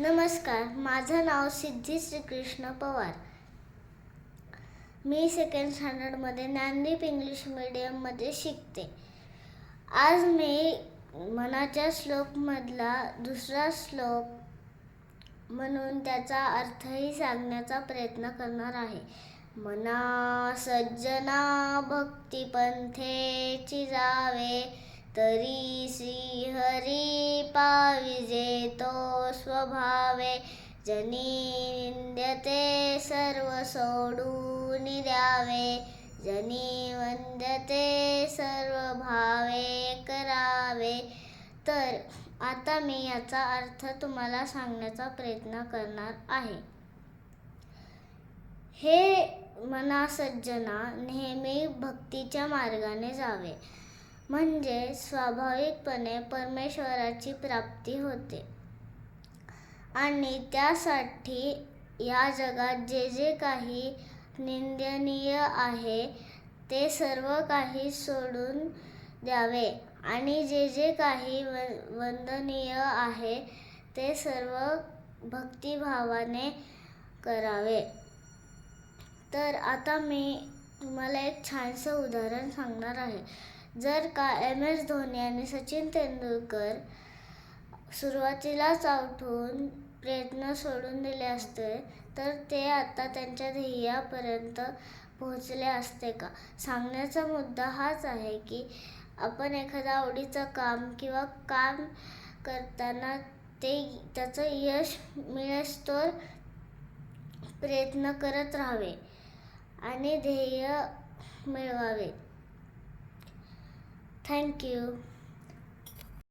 नमस्कार माझं नाव सिद्धी श्रीकृष्ण पवार. मी सेकंड स्टँडर्डमध्ये ज्ञानदीप इंग्लिश मीडियममध्ये शिकते. आज मी मनाच्या श्लोकमधला दुसरा श्लोक म्हणून त्याचा अर्थही सांगण्याचा प्रयत्न करणार आहे. मना सज्जना भक्तिपंथेची जावे तरी श्री स्वभावे जनी निंद्यते सर्व सोडून द्यावे. जनी वंद्यते सर्व भावे करावे. तर आता मी याचा अर्थ तुम्हाला सांगण्याचा प्रयत्न करणार आहे. हे मना सज्जना नेहमी भक्तीच्या मार्गाने जावे. म्हणजे स्वाभाविकपणे परमेश्वराची प्राप्ती होते. आणि त्यासाठी या जगात जे जे काही निंदनीय आहे ते सर्व काही सोडून द्यावे. आणि जे जे काही व वंदनीय आहे ते सर्व भक्तिभावाने करावे. तर आता मी तुम्हाला एक छानसं उदाहरण सांगणार आहे. जर का एम एस धोनी आणि सचिन तेंडुलकर सुरुवातीलाच आउट होऊन प्रयत्न सोडून दिले असते तर ते आता त्यांच्या ध्येयापर्यंत पोहोचले असते का? सांगण्याचा मुद्दा हाच आहे की आपण एखादं आवडीचं काम किंवा काम करताना ते त्याचं यश मिळस्तोवर प्रयत्न करत राहावे आणि ध्येय मिळवावे. थँक्यू